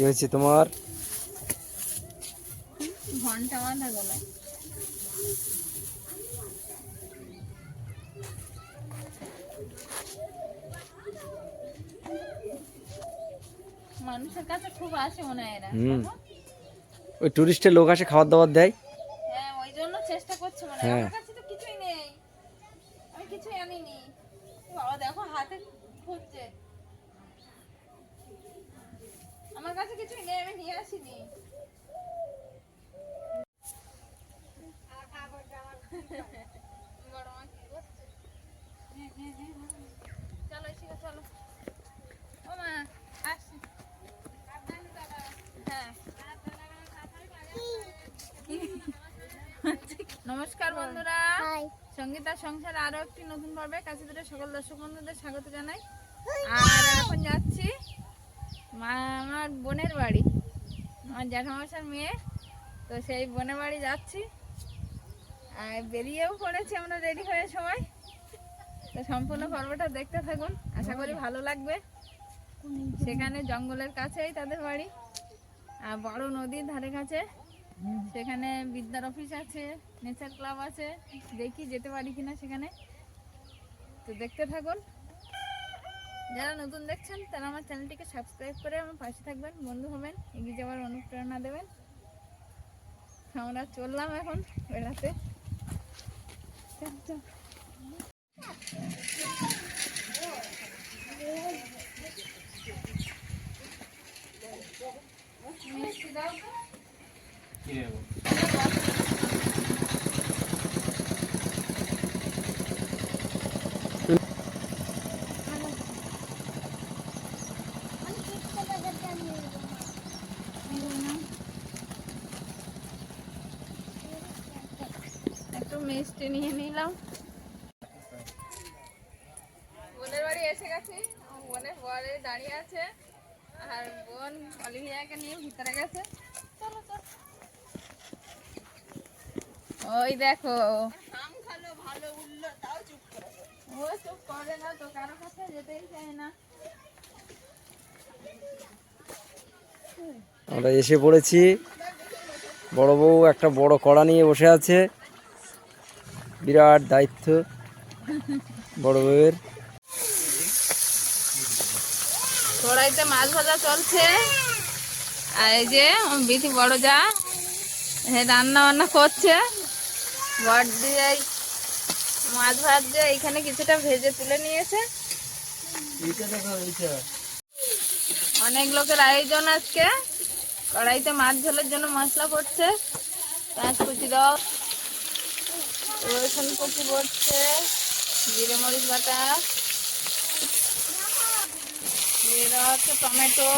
কি হয়েছে তোমার? ঘণ্টা মানুষের কাছে খুব আসে মনে হয় এরা। ওই টুরিস্টের লোক আসে খাবার দাবার দেয়? হ্যাঁ ওই জন্য চেষ্টা করছে মনে। হয়। আমার কাছে তো কিছুই নেই। আমি কিছুই আনিনি। বাবা দেখো হাতে খুঁজছে। আমার কাছে কিছুই নেই আমি নিয়ে আসিনি? চলো এসে চলো। ও মা আসছি। হ্যাঁ। নমস্কার বন্ধুরা। সঙ্গীতার সংসার আরও একটি নতুন পর্বে কাছে দূরে সকল দর্শক বন্ধুদের স্বাগত জানাই। আর এখন যাচ্ছি মা আমার বোনের বাড়ি। আমার জ্যাঠামশার মেয়ে। তো সেই বোনের বাড়ি যাচ্ছি। আর বেরিয়েও পড়েছি আমরা রেডি হয়ে সবাই। তো সম্পূর্ণ পর্বটা দেখতে থাকুন। আশা করি ভালো লাগবে। সেখানে জঙ্গলের কাছেই তাদের বাড়ি। আর বড় নদীর ধারে কাছে। সেখানে বিদ্যার অফিস আছে, নেচার ক্লাব আছে। দেখি যেতে পারি কিনা সেখানে। তো দেখতে থাকুন। যারা নতুন দেখছেন, তারা আমার চ্যানেলটিকে সাবস্ক্রাইব করে আমার পাশে থাকবেন, বন্ধু হবেন, এগিয়ে যাওয়ার অনুপ্রেরণা দেবেন। আমরা চললাম এখন বেড়াতে চল, চল। মিষ্টি দাও তো। একটু মিষ্টি নিয়ে নিলাম। বোনের বাড়ি এসে গেছি। বোনের বরে দাঁড়িয়ে আছে। আর বোন অলিভিয়াকে নিয়ে ভিতরে গেছে। চলো চলো। ওই দেখো। ও চুপ করে না তো কারও কাছে যেতেই চায় না। আমরা এসে পড়েছি। বড় বউ একটা বড় কড়া নিয়ে বসে আছে। বিরাট দায়িত্ব, বড় বউয়ের। কড়াইতে মাছ ভাজা চলছে। আর এই যে আমার বড় যা হ্যাঁ রান্না বান্না করছে। বট দিয়ে মাছ ভাজছে এইখানে কিছুটা ভেজে তুলে নিয়েছে। অনেক লোকের আয়োজন আজকে। কড়াইতে মাছ ঝোলের জন্য মশলা পড়ছে পেঁয়াজ কুচি দাও। রসুন কুচি পড়ছে জিরে মরিচ বাটা হচ্ছে টমেটো।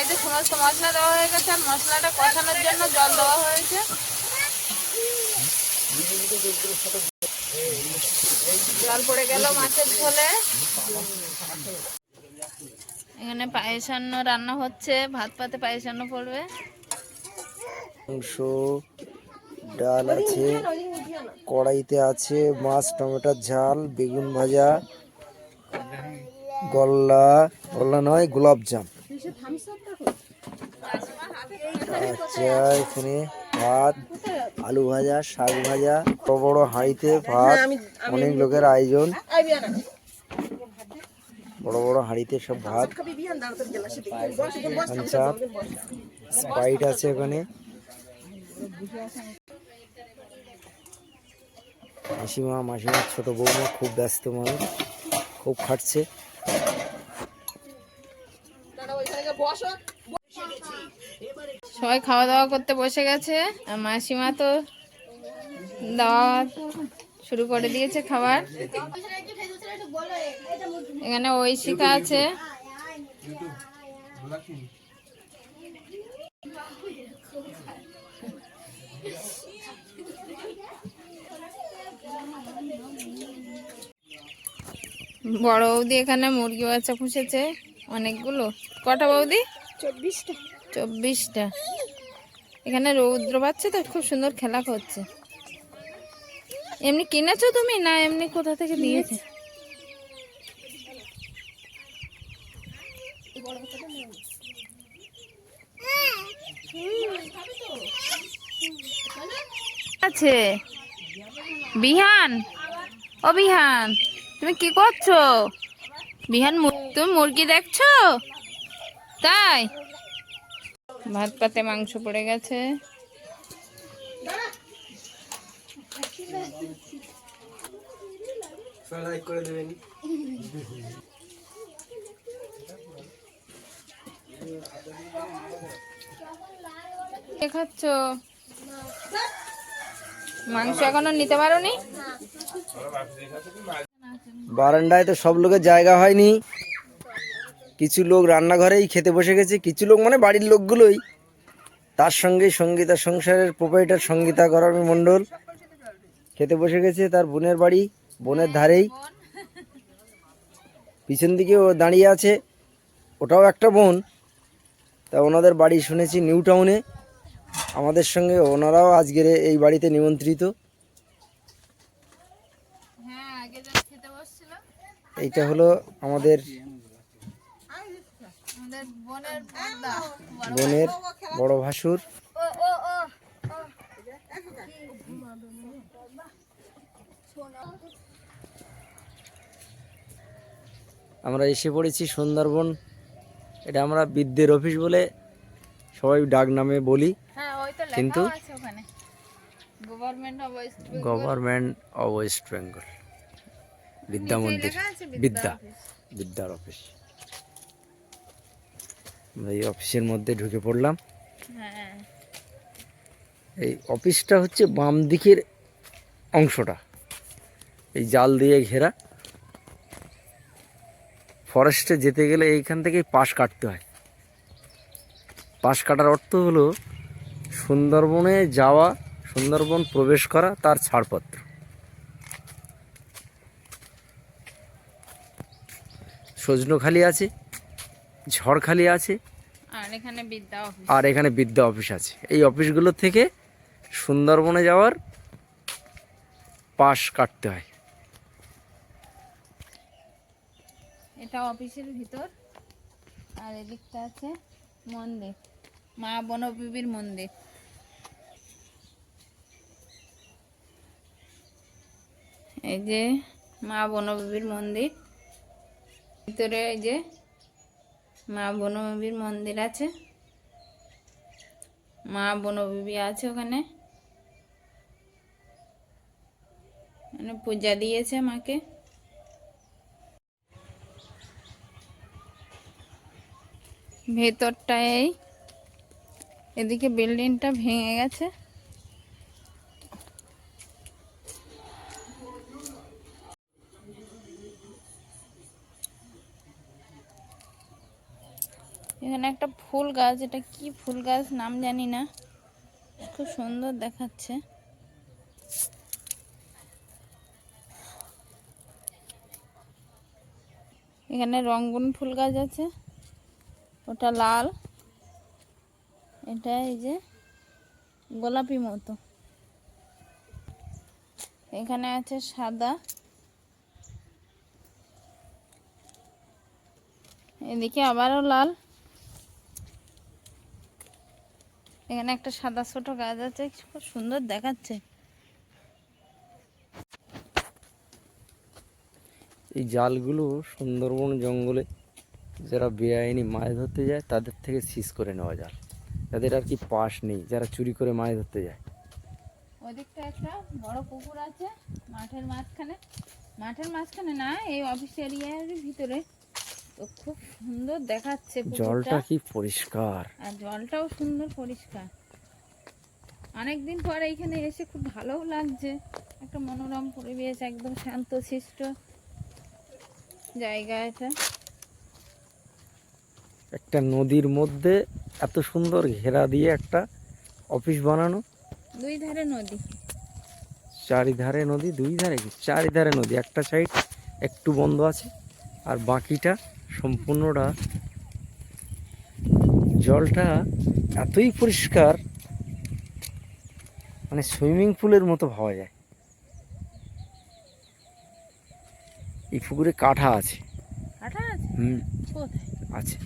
এতে সমস্ত মশলা দেওয়া হয়ে গেছে, আর মশলাটা কষানোর জন্য জল দেওয়া হয়েছে। জল পড়ে গেল মাছের ঝোলে। এখানে পায়েসান্ন রান্না হচ্ছে, ভাত পাতে পায়েসান্ন পড়বে। মাংস ডাল আছে কড়াইতে আছে মাছ টমেটোর ঝাল বেগুন ভাজা গল্লা গল্লা নয় গোলাপ জাম আচ্ছা এখানে ভাত আলু ভাজা শাক ভাজা বড় বড় হাঁড়িতে ভাত অনেক লোকের আয়োজন বড় বড় হাঁড়িতে সব ভাত স্পাইট আছে ওখানে মাসিমা, মাসিমার ছোট বৌমা খুব ব্যস্ত মানুষ, খুব খাটছে। সবাই খাওয়া দাওয়া করতে বসে গেছে, আর মাসিমা তো দাওয়া শুরু করে দিয়েছে খাবার। এখানে ঐশিকা আছে। বড় বৌদি এখানে মুরগি বাচ্চা পুষেছে অনেকগুলো। কটা বৌদি? চব্বিশটা। এখানে রৌদ্র বাচ্চা তো খুব সুন্দর খেলা করছে। এমনি কিনেছো তুমি না এমনি কোথা থেকে দিয়েছে? আছে। বিহান? ও বিহান। তুমি কি করছ? বিহান তুমি মুরগি দেখছ? তাই? ভাত পাতে মাংস পড়ে গেছে। খাচ্ছ? মাংস এখনও নিতে পারোনি? বারান্দায় তো সব লোকের জায়গা হয়নি। কিছু লোক রান্নাঘরেই খেতে বসে গেছে, কিছু লোক মানে বাড়ির লোকগুলোই। তার সঙ্গে সঙ্গীতা সংসারের প্রোপাইটার সঙ্গীতা গরমী মণ্ডল খেতে বসে গেছে, তার বোনের বাড়ি, বোনের ধারেই। পিছন দিকে ও দাঁড়িয়ে আছে, ওটাও একটা বোন। তা ওনাদের বাড়ি শুনেছি নিউ টাউনে। আমাদের সঙ্গে ওনারাও আজকের এই বাড়িতে নিমন্ত্রিত হ্যাঁ আগে যা খেতে বসছিল এইটা হলো আমাদের বোনের বড় ভাসুর। আমরা এসে পড়েছি সুন্দরবন। এটা আমরা বিদ্যের অফিস বলে সবাই ডাক নামে বলি। হ্যাঁ কিন্তু- government of West Bengal government of West Bengal Vidya Mandir Vidya বিদ্যার অফিস। আমরা এই অফিসের মধ্যে ঢুকে পড়লাম। হ্যাঁ। এই অফিসটা হচ্ছে বাম দিকের অংশটা। এই জাল দিয়ে ঘেরা। ফরেস্টে যেতে গেলে এইখান থেকেই পাশ কাটতে হয়। পাশ কাটার অর্থ হলো সুন্দরবনে যাওয়া সুন্দরবন প্রবেশ করা তার ছাড়পত্র। সজনখালি আছে ঝড়খালি আছে আর এখানে বিদ্যা অফিস আর এখানে বিদ্যা অফিস আছে। এই অফিসগুলো থেকে সুন্দরবনে যাওয়ার পাশ কাটতে হয়। এটা অফিসের ভিতর আর এদিকটা আছে মন্দির মা বনবিবির মন্দির। এই যে মা বনবিবির মন্দির ভিতরে এই যে মা বনবিবির মন্দির আছে। মা বনবিবি আছে ওখানে। মানে পূজা দিয়েছে মাকে। ভেতরটা এই, এদিকে বিল্ডিংটা ভেঙে গেছে। এখানে একটা ফুল গাছ, এটা কি ফুল গাছ নাম জানি না। খুব সুন্দর দেখাচ্ছে। এখানে রঙ্গন ফুল গাছ আছে, ওটা লাল। এটা এই যে গোলাপি মতো। এখানে আছে সাদা। এদিকে আবারও লাল। এখানে একটা সাদা ছোট গাছ আছে খুব সুন্দর দেখাচ্ছে। এই জালগুলো সুন্দরবন জঙ্গলে যারা বেআইনি মাছ ধরতে যায় তাদের থেকে সিজ করে নেওয়া জাল। তাদের আর কি পাশ নেই যারা চুরি করে মাছ ধরতে যায়। ওদিকটা একটা বড় পুকুর আছে মাঠের মাঝখানে। মাঠের মাঝখানে না এই অফিস এরিয়ার ভিতরে। তো খুব সুন্দর দেখাচ্ছে জলটা কি পরিষ্কার। আর জলটাও সুন্দর পরিষ্কার। অনেকদিন পরে এখানে এসে খুব ভালোও লাগছে। একটা মনোরম পরিবেশ একদম শান্তশিষ্ট জায়গা এটা। একটা নদীর মধ্যে এত সুন্দর ঘেরা দিয়ে একটা অফিস বানানো। দুই ধারে নদী। চারিধারে নদী দুই ধারে কি? চারিধারে নদী। একটা সাইড একটু বন্ধ আছে আর বাকিটা সম্পূর্ণটা জলটা এতই পরিষ্কার মানে সুইমিং পুলের মতো ভাবা যায়। এই পুকুরে কাঠা আছে। আছে? হুম। আছে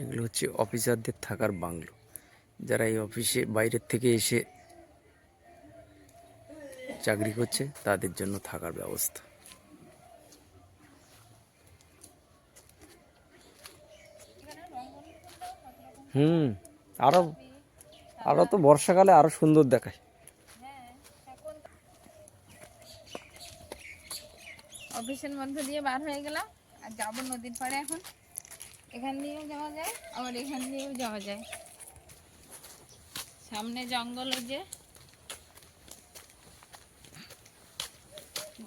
এগুলো হচ্ছে অফিসারদের থাকার বাংলো। যারা এই অফিসে বাইরের থেকে এসে চাকরি করছে তাদের জন্য থাকার ব্যবস্থা। হুম আরও আরও তো বর্ষাকালে আরও সুন্দর দেখায়। অফিসের মধ্যে দিয়ে বার হয়ে গেলাম আর যাব নদীর পাড়ে এখন। এখান দিয়েও যাওয়া যায় আবার এখান দিয়েও যাওয়া যায়। সামনে জঙ্গল যে।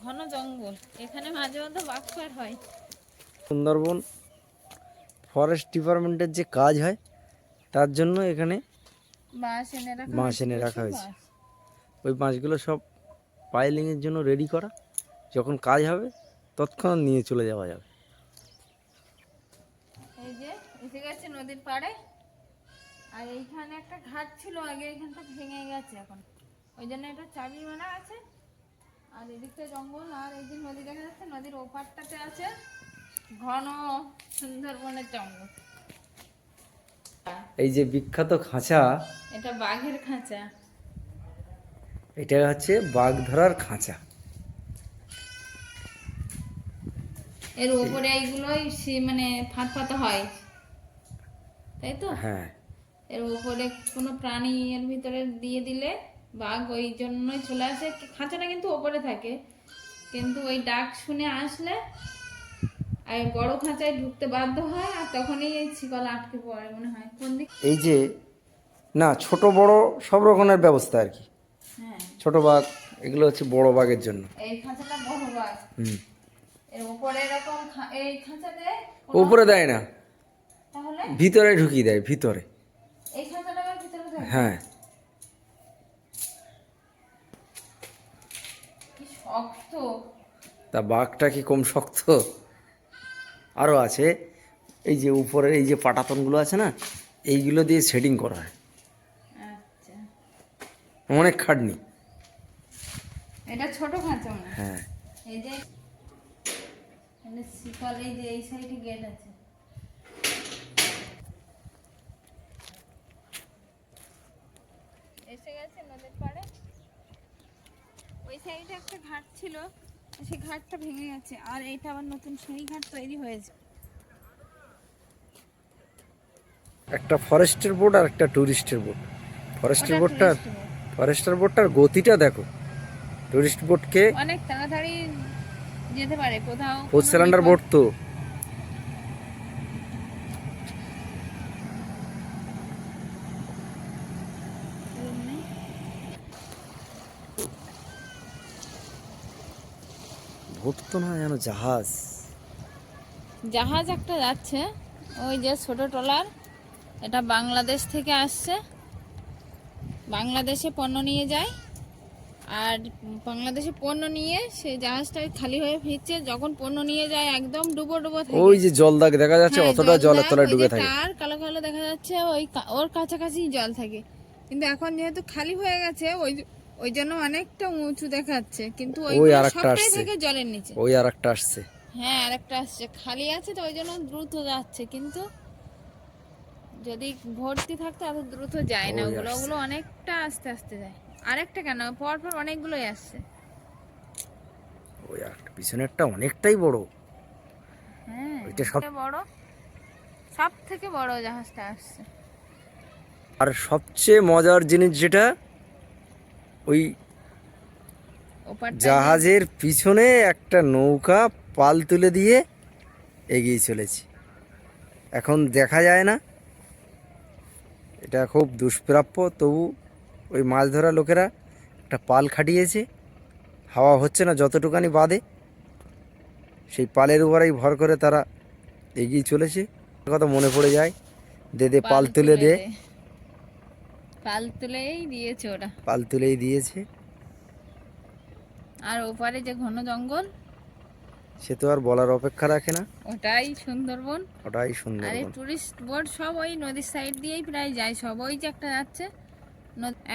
ঘন জঙ্গল এখানে মাঝে মধ্যে বাঘ পার হয়। সুন্দরবন ফরেস্ট ডিপার্টমেন্টের যে কাজ হয় তার জন্য এখানে বাঁশ এনে রাখা হয়েছে। ওই বাঁশগুলো সব পাইলিংয়ের জন্য রেডি করা। যখন কাজ হবে তৎক্ষণাৎ নিয়ে চলে যাওয়া যাবে এই যে এসে গেছে নদীর পাড়ে। আর এইখানে একটা ঘাট ছিল আগে এখানটা ভেঙে গেছে এখন। ওই জন্য একটা চাবি মারা আছে। আর এদিকটা জঙ্গল আর এই যে নদী দেখা যাচ্ছে নদীর ওপারটাতে আছে ঘন সুন্দরবনের জঙ্গল। এই যে বিখ্যাত খাঁচা এটা বাঘের খাঁচা। এটা হচ্ছে বাঘ ধরার খাঁচা। এর উপরে এইগুলোই সে- মানে ফাঁত ফাতা হয়। তাই তো? হ্যাঁ। এর উপরে কোনো প্রাণী এর ভিতরে দিয়ে দিলে বাঘ ওই জন্যই চলে আসে। খাঁচাটা কিন্তু ওপরে থাকে। কিন্তু ওই ডাক শুনে আসলে আর বড় খাঁচায় ঢুকতে বাধ্য হয় আর তখনই এই শিকল আটকে পড়ে মনে হয়। কোন দিক? এই যে না ছোট বড় সব রকমের ব্যবস্থা আর কি। হ্যাঁ। ছোট বাঘ এগুলো হচ্ছে বড় বাঘের জন্য। এই খাঁচাটা বড় বাঘ। হুম। এর উপরে এরকম এই খাঁচাতে উপরে দেয় না। তাহলে? ভিতরে ঢুকিয়ে দেয় ভিতরে। এই খাঁচাটা ভিতরে হ্যাঁ। শক্ত। তা বাঘটা কি কম শক্ত? আরও আছে। এই যে উপরের এই যে পাটাতনগুলো আছে না এইগুলো দিয়ে সেটিং করা হয়। আচ্ছা। অনেক খাটনি। এটা ছোট খাঁচা হ্যাঁ? এই যে শিকল এই যে এই সাইডে গেট আছে। এসে গেছে নদীর পাড়ে। ওই সাইডে একটা ঘাট ছিল সেই ঘাটটা ভেঙে গেছে আর এইটা আবার নতুন সেই ঘাট তৈরি হয়েছে। একটা ফরেস্টের বোট আর একটা টুরিস্টের বোট। ফরেস্টের বোটটার ফরেস্টের বোটটার গতিটা দেখো। টুরিস্ট বোটকে অনেক তাড়াতাড়ি যেতে পারে কোথাও। ফোর সিলিন্ডার বোট তো নেই। তো না যেন জাহাজ? জাহাজ একটা যাচ্ছে ওই যে ছোট ট্রলার এটা বাংলাদেশ থেকে আসছে। বাংলাদেশে পণ্য নিয়ে যায় আর বাংলাদেশে পণ্য নিয়ে সেই জাহাজটা খালি হয়ে ফিরছে। যখন পণ্য নিয়ে যায় একদম ডুবো ডুবো থাকে। ওই যে জল দাগ দেখা যাচ্ছে হ্যাঁ, অতটা জলের তলায় ডুবে থাকে। তার কালো কালো দেখা যাচ্ছে ওই ওর কাছাকাছি জল থাকে। কিন্তু এখন যেহেতু খালি হয়ে গেছে ওই ওই জন্য অনেকটা উঁচু দেখাচ্ছে কিন্তু ওই আরেকটা আসছে। থেকে জলের নিচে। ওই আর একটা আসছে। হ্যাঁ আরেকটা আসছে। খালি আছে তো ওই জন্য দ্রুত যাচ্ছে কিন্তু যদি ভর্তি থাকতো এত দ্রুত যায় না। ওগুলো ওগুলো অনেকটা আস্তে আস্তে যায়। আরেকটা কেন? পর পর অনেকগুলোই আসছে। ওই আর একটা পিছনেরটা অনেকটাই বড়। হ্যাঁ ওইটা সব- বড়। সব থেকে বড় জাহাজটা আসছে। আর সবচেয়ে মজার জিনিস যেটা ওই জাহাজের পিছনে একটা নৌকা পাল তুলে দিয়ে এগিয়ে চলেছি। এখন দেখা যায় না। এটা খুব দুষ্প্রাপ্য তবু ওই মাছ ধরা লোকেরা একটা পাল খাটিয়েছে। হাওয়া হচ্ছে না যতটুকানি বাদে। সেই পালের উপরেই ভর করে তারা এগিয়ে চলেছে। কথা মনে পড়ে যায়। দে দে পাল তুলে দে। দে। পাল তুলেই দিয়েছে ওরা পাল তুলেই দিয়েছে। আর ওপারে যে ঘন জঙ্গল সে তো আর বলার অপেক্ষা রাখে না। ওটাই সুন্দরবন। ওটাই আর টুরিস্ট বোট সব ওই নদীর সাইড দিয়েই প্রায় যায় সব ওই যে একটা যাচ্ছে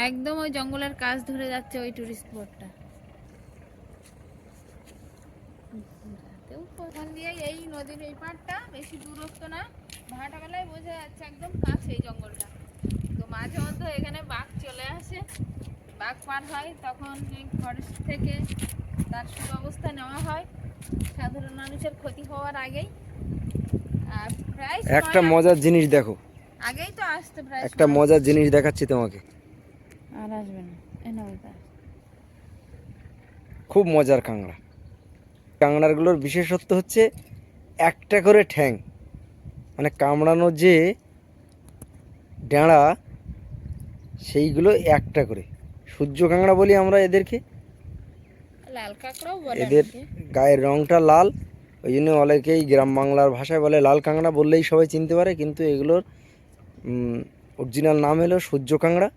একদম ওই জঙ্গলের কাজ ধরে যাচ্ছে ওই টুরিস্ট বোটটা ওখান দিয়ে এই নদীর এই পাড়টা বেশি দূরত্ব না ভাটা বেলায় বোঝা যাচ্ছে একদম কাছে এই জঙ্গলটা। তো মাঝে মধ্যে এখানে বাঘ চলে আসে। বাঘ পার হয় তখন ফরেস্ট থেকে তার সুব্যবস্থা নেওয়া হয়। সাধারণ মানুষের ক্ষতি হওয়ার আগেই। আর প্রায় একটা মজার জিনিস দেখো। আগেই তো আসতে প্রায় একটা মজার জিনিস দেখাচ্ছি তোমাকে। আর আসবে না। খুব মজার কাঁকড়া। কাঁকড়াগুলোর বিশেষত্ব হচ্ছে একটা করে ঠ্যাং। মানে কামড়ানো যে ডেঁড়া সেইগুলো একটা করে। সূর্য কাঁকড়া বলি আমরা এদেরকে। এদের গায়ের রংটা লাল। ওই জন্য অনেকেই গ্রাম বাংলার ভাষায় বলে লাল কাঁকড়া বললেই সবাই চিনতে পারে কিন্তু এগুলোর অরিজিনাল নাম হলো সূর্য কাঁকড়া।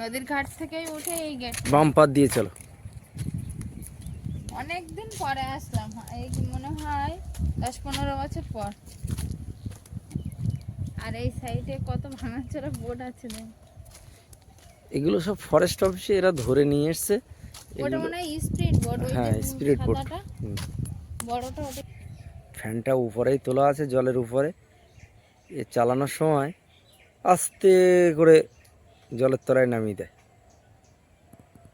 নদীর ঘাট থেকেই উঠে এই গেট বাম পাত দিয়ে চলো। অনেক দিন পরে আসলাম। এই মনে হয় দশ পনেরো বছর পর। আর এই সাইডে কত ভাঙাচোরা বোট আছে। এগুলো সব ফরেস্ট অফিসে এরা ধরে নিয়ে এসছে। ওটা মনে হয় স্পিড বোট। ওই হ্যাঁ। বড়টা ওটা ফ্যানটা উপরেই তোলা আছে জলের উপরে। এ চালানোর সময় আস্তে করে জলের তলায় নামিয়ে দেয়।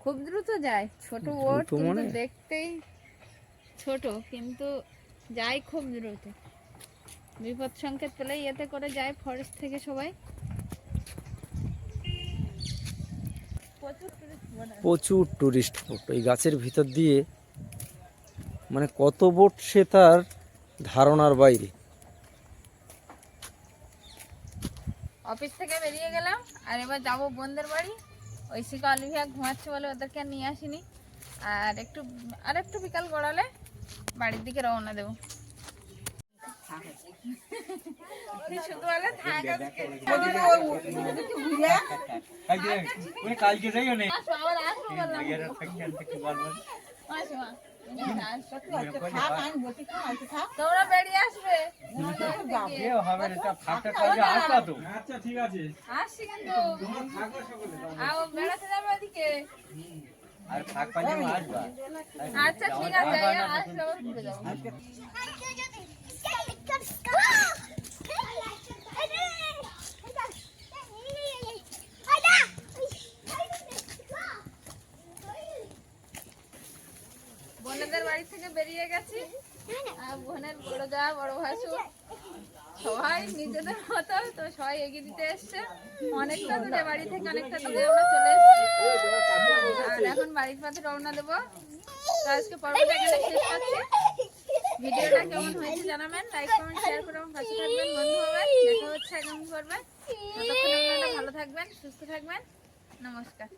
খুব দ্রুত যায়। ছোট বোট দ্রুত কিন্তু মানে? দেখতেই ছোট কিন্তু যায় খুব দ্রুত। বিপদ সংকেত পেলে ইয়েতে করে যায় ফরেস্ট থেকে সবাই। প্রচুর টুরিস্ট বোট এই গাছের ভিতর দিয়ে মানে কত বোট সে তার ধারণার বাইরে। অফিস থেকে বেরিয়ে গেলাম আর এবার যাব বোনদের বাড়ি। ঐশিকা অলিভিয়া ঘুমাচ্ছে বলে ওদেরকে আর নিয়ে আসিনি আর একটু আর একটু বিকাল গড়ালে বাড়ির দিকে রওনা দেবো কালকে যাই নেই মা। বেরিয়ে আসবে হবে না ফাঁকটা কালকে আসবা তো আসছি কিন্তু আও বেড়াতে যাবে ওদিকে আর ফাঁক পাইলে আসবা আচ্ছা ঠিক আছে আসলে ঘুরে যাব বোনেদের বাড়ি থেকে বেরিয়ে গেছি। বোনের বড় যা, বড় ভাসুর। সবাই নিজেদের মতো, তো সবাই এগিয়ে দিতে এসছে। অনেকটা দূরে, বাড়ি থেকে অনেকটা দূরে আমরা চলে এসেছি। আর এখন বাড়ির পথে রওনা দেবো। তো আজকে পর্বটা এখানে শেষ করছি। ভিডিওটা কেমন হয়েছে জানাবেন লাইক কমেন্ট শেয়ার করে আমার পাশে থাকবেন, বন্ধু হবেন, দেখা হচ্ছে আগামী পর্বে। ভালো থাকবেন, সুস্থ থাকবেন। নমস্কার।